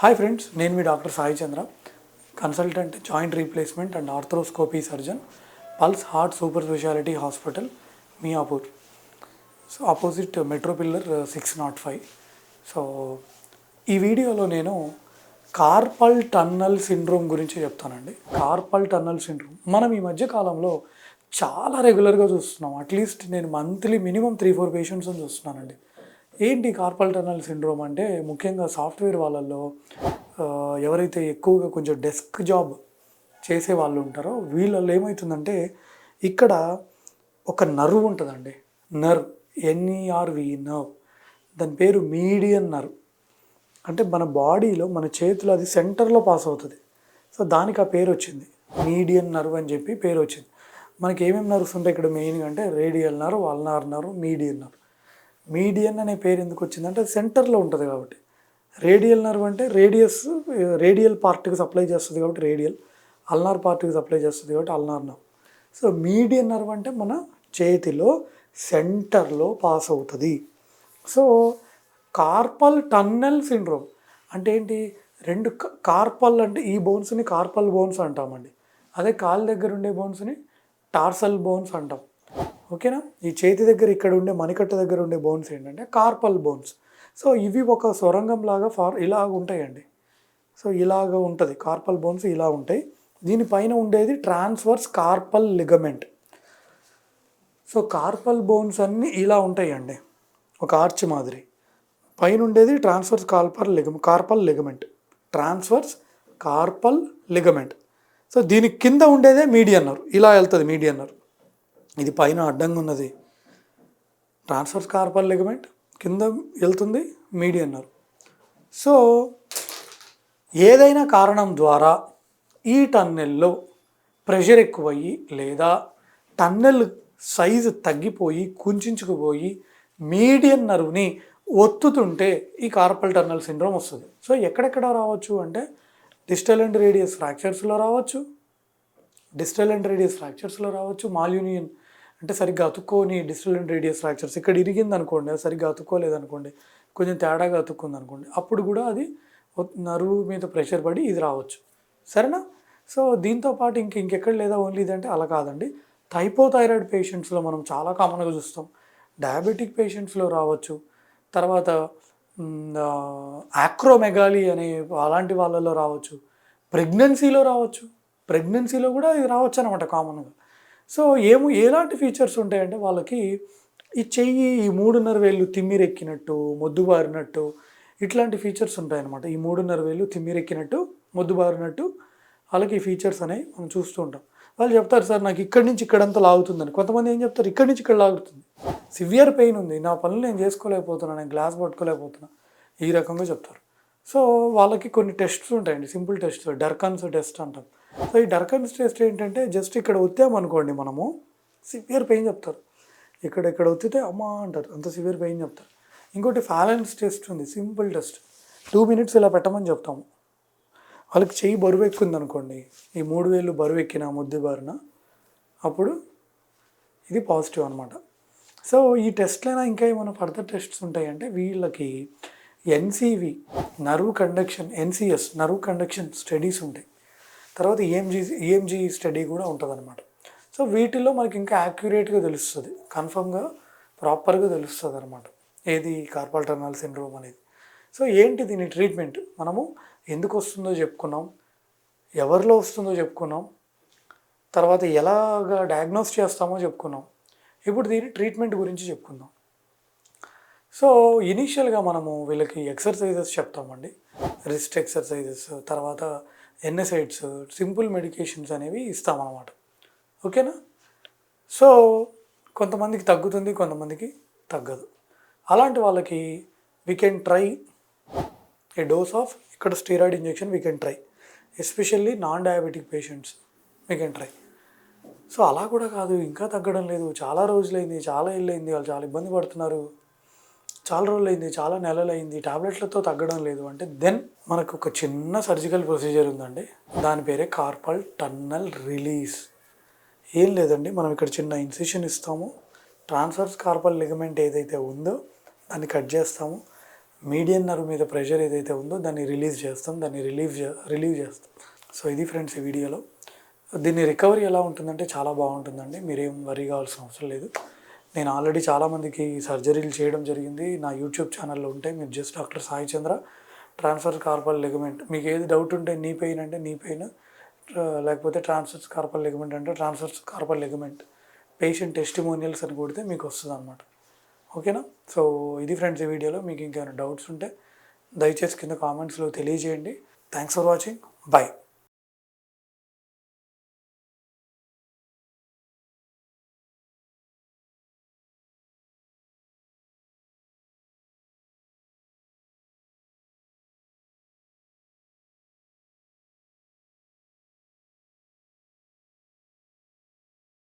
Hi friends నేను మీ doctor Sai Chandra consultant joint replacement and arthroscopy surgeon Pulse Heart Super Speciality Hospital Miyapur so opposite metro pillar six not five so ఈ వీడియోలో నేను carpal tunnel syndrome గురించి చెప్తానండి. Carpal tunnel syndrome మనం ఈ మధ్య కాలంలో చాలా రెగ్యులర్గా చూస్తున్నాం. అట్లీస్ట్ నేను monthly minimum three four patients చూస్తున్నానండి. ఏంటి కార్పల్ టనల్ సిండ్రోమ్ అంటే? ముఖ్యంగా సాఫ్ట్వేర్ వాళ్ళల్లో ఎవరైతే ఎక్కువగా కొంచెం డెస్క్ జాబ్ చేసే వాళ్ళు ఉంటారో వీళ్ళల్లో ఏమవుతుందంటే ఇక్కడ ఒక నర్వ్ ఉంటుందండి. నర్వ్. NERV nerve. దాని పేరు మీడియన్ నర్వ్. అంటే మన బాడీలో మన చేతిలో అది సెంటర్లో పాస్ అవుతుంది. సో దానికి ఆ పేరు వచ్చింది. మీడియన్ నర్వ్ అని చెప్పి పేరు వచ్చింది. మనకి ఏమేమి నర్వ్స్ ఉంటాయి ఇక్కడ మెయిన్గా అంటే? Radial nerve ulnar nerve median nerve. Median అనే పేరు ఎందుకు వచ్చిందంటే అది సెంటర్లో ఉంటుంది కాబట్టి. రేడియల్ నర్వ్ అంటే రేడియస్ రేడియల్ పార్ట్కి సప్లై చేస్తుంది కాబట్టి రేడియల్ అల్నార్ పార్ట్కి సప్లై చేస్తుంది కాబట్టి ulnar nerve. So median nerve అంటే మన చేతిలో సెంటర్లో పాస్ అవుతుంది. సో కార్పల్ టన్నెల్ సిండ్రోమ్ అంటే ఏంటి? రెండు కార్పల్ అంటే ఈ బోన్స్ని కార్పల్ బోన్స్ అంటామండి. అదే కాలు దగ్గర ఉండే బోన్స్ని టార్సల్ బోన్స్ అంటాం. ఓకేనా? ఈ చేతి దగ్గర ఇక్కడ ఉండే మణికట్టు దగ్గర ఉండే బోన్స్ ఏంటంటే కార్పల్ బోన్స్ సో ఇవి ఒక సొరంగం లాగా ఫార్ ఇలాగ ఉంటాయండి. సో ఇలాగ ఉంటుంది. కార్పల్ బోన్స్ ఇలా ఉంటాయి. దీనిపైన ఉండేది transverse carpal ligament so carpal bones అన్నీ ఇలా ఉంటాయండి. ఒక ఆర్చ్ మాదిరి. పైన ఉండేది transverse carpal liga carpal ligament transverse carpal ligament so దీని కింద ఉండేదే మీడియన్నర్ ఇలా వెళ్తుంది మీడియన్నర్ ఇది పైన అడ్డంగా ఉన్నది. ట్రాన్స్ఫర్స్ కార్పల్ లిగమెంట్ కింద వెళ్తుంది మీడియన్నర్ సో ఏదైనా కారణం ద్వారా ఈ టన్నెల్లో ప్రెషర్ ఎక్కువయ్యి లేదా టన్నెల్ సైజు తగ్గిపోయి కుంచుకుపోయి మీడియన్ నర్వ్ని ఒత్తుతుంటే ఈ కార్పల్ టన్నెల్ సిండ్రోమ్ వస్తుంది. సో ఎక్కడెక్కడ రావచ్చు అంటే డిజిటల్ అండ్ రేడియస్ ఫ్రాక్చర్స్లో రావచ్చు డిజిటల్ అండ్ రేడియస్ ఫ్రాక్చర్స్లో రావచ్చు మాల్యూనియన్ అంటే సరిగ్గా అతుక్కోని డిజిటల్ రేడియస్ ఫ్రాక్చర్స్ ఇక్కడ ఇరిగింది అనుకోండి అది సరిగ్గా అతుక్కోలేదు అనుకోండి కొంచెం తేడాగా అతుక్కుంది అనుకోండి అప్పుడు కూడా అది నరువు మీద ప్రెషర్ పడి ఇది రావచ్చు. సరేనా? సో దీంతో పాటు ఇంక ఇంకెక్కడ లేదా ఓన్లీ ఇది అంటే అలా కాదండి. థైపోథైరాయిడ్ పేషెంట్స్లో మనం చాలా కామన్గా చూస్తాం. డయాబెటిక్ పేషెంట్స్లో రావచ్చు. తర్వాత ఆక్రోమెగాలి అనే అలాంటి వాళ్ళలో రావచ్చు. ప్రెగ్నెన్సీలో రావచ్చు. ప్రెగ్నెన్సీలో కూడా ఇది రావచ్చు అనమాట కామన్గా. సో ఏమో ఎలాంటి ఫీచర్స్ ఉంటాయంటే వాళ్ళకి ఈ చెయ్యి ఈ మూడున్నర వేలు తిమ్మిరెక్కినట్టు మొద్దుబారినట్టు ఇట్లాంటి ఫీచర్స్ ఉంటాయన్నమాట. ఈ మూడున్నర వేలు తిమ్మిరెక్కినట్టు మొద్దుబారినట్టు వాళ్ళకి ఈ ఫీచర్స్ అనేవి మనం చూస్తూ ఉంటాం. వాళ్ళు చెప్తారు సార్ నాకు ఇక్కడి నుంచి ఇక్కడంతా లాగుతుందని. కొంతమంది ఏం చెప్తారు ఇక్కడి నుంచి ఇక్కడ లాగుతుంది. సివియర్ పెయిన్ ఉంది నా పనులు నేను చేసుకోలేకపోతున్నాను నేను గ్లాస్ పట్టుకోలేకపోతున్నా. ఈ రకంగా చెప్తారు. సో వాళ్ళకి కొన్ని టెస్ట్స్ ఉంటాయండి సింపుల్ టెస్ట్స్ డర్కన్స్ టెస్ట్ అంటాం. సో ఈ డర్కన్స్ టెస్ట్ ఏంటంటే జస్ట్ ఇక్కడ ఒత్తామనుకోండి మనము సివియర్ పెయిన్ చెప్తారు. ఇక్కడ ఇక్కడ ఒత్తితే అమ్మా అంటారు అంత సివియర్ పెయిన్ చెప్తారు. ఇంకోటి ఫ్యాలెన్స్ టెస్ట్ ఉంది సింపుల్ టెస్ట్ టూ మినిట్స్ ఇలా పెట్టమని చెప్తాము. వాళ్ళకి చెయ్యి బరువు ఎక్కుంది అనుకోండి ఈ మూడు వేలు బరువు ఎక్కిన ముద్దు బారిన అప్పుడు ఇది పాజిటివ్ అనమాట సో ఈ టెస్ట్లైనా ఇంకా ఏమైనా ఫర్దర్ టెస్ట్స్ ఉంటాయంటే వీళ్ళకి NCV nerve conduction NCS nerve conduction studies ఉంటాయి. తర్వాత ఈఎంజీ ఈఎంజీ స్టడీ కూడా ఉంటుందన్నమాట. సో వీటిల్లో మనకి ఇంకా యాక్యురేట్గా తెలుస్తుంది. కన్ఫర్మ్గా ప్రాపర్గా తెలుస్తుంది అనమాట ఏది కార్పల్ టర్నల్ సిండ్రోమ్ అనేది. సో ఏంటి దీని ట్రీట్మెంట్ మనము ఎందుకు వస్తుందో చెప్పుకున్నాం. ఎవరిలో వస్తుందో చెప్పుకున్నాం. తర్వాత ఎలాగా డయాగ్నోస్ చేస్తామో చెప్పుకున్నాం. ఇప్పుడు దీని ట్రీట్మెంట్ గురించి చెప్పుకుందాం. సో ఇనీషియల్గా మనము వీళ్ళకి ఎక్సర్సైజెస్ చెప్తామండి. రిస్ట్ ఎక్సర్సైజెస్ తర్వాత ఎన్ఎసైడ్స్ సింపుల్ మెడికేషన్స్ అనేవి ఇస్తామన్నమాట. ఓకేనా? సో కొంతమందికి తగ్గుతుంది కొంతమందికి తగ్గదు. అలాంటి వాళ్ళకి we can try a dose of ఇక్కడ steroid injection we can try especially non diabetic patients we can try so అలా కూడా కాదు ఇంకా తగ్గడం లేదు. చాలా రోజులైంది చాలా ఏళ్ళైంది వాళ్ళు చాలా ఇబ్బంది పడుతున్నారు. చాలా రోజులు అయింది చాలా నెలలు అయింది టాబ్లెట్లతో తగ్గడం లేదు అంటే దెన్ మనకు ఒక చిన్న సర్జికల్ ప్రొసీజర్ ఉందండి. దాని పేరే కార్పల్ టన్నల్ రిలీజ్ ఏం లేదండి మనం ఇక్కడ చిన్న ఇన్సిషన్ ఇస్తాము. ట్రాన్స్ఫర్స్ కార్పల్ లిగమెంట్ ఏదైతే ఉందో దాన్ని కట్ చేస్తాము. మీడియన్ నర్వ్ మీద ప్రెషర్ ఏదైతే ఉందో దాన్ని రిలీజ్ చేస్తాం దాన్ని రిలీవ్ రిలీవ్ చేస్తాం. సో ఇది ఫ్రెండ్స్ ఈ వీడియోలో దీన్ని రికవరీ ఎలా ఉంటుందంటే చాలా బాగుంటుందండి. మీరేం వరి కావాల్సిన అవసరం లేదు. నేను ఆల్రెడీ చాలామందికి సర్జరీలు చేయడం జరిగింది. నా యూట్యూబ్ ఛానల్లో ఉంటే మీరు just doctor Sai Chandra transfer carpal ligament. మీకు ఏది డౌట్ ఉంటే నీ పెయిన్ అంటే నీ పెయిన్ లేకపోతే ట్రాన్స్ఫర్ కార్పల్ లెగమెంట్ అంటే transfer carpal ligament. Patient testimonials అని కొడితే మీకు వస్తుంది అనమాట ఓకేనా? సో ఇది ఫ్రెండ్స్ ఈ వీడియోలో. మీకు ఇంకేమైనా డౌట్స్ ఉంటే దయచేసి కింద కామెంట్స్లో తెలియజేయండి. Thanks for watching. బాయ్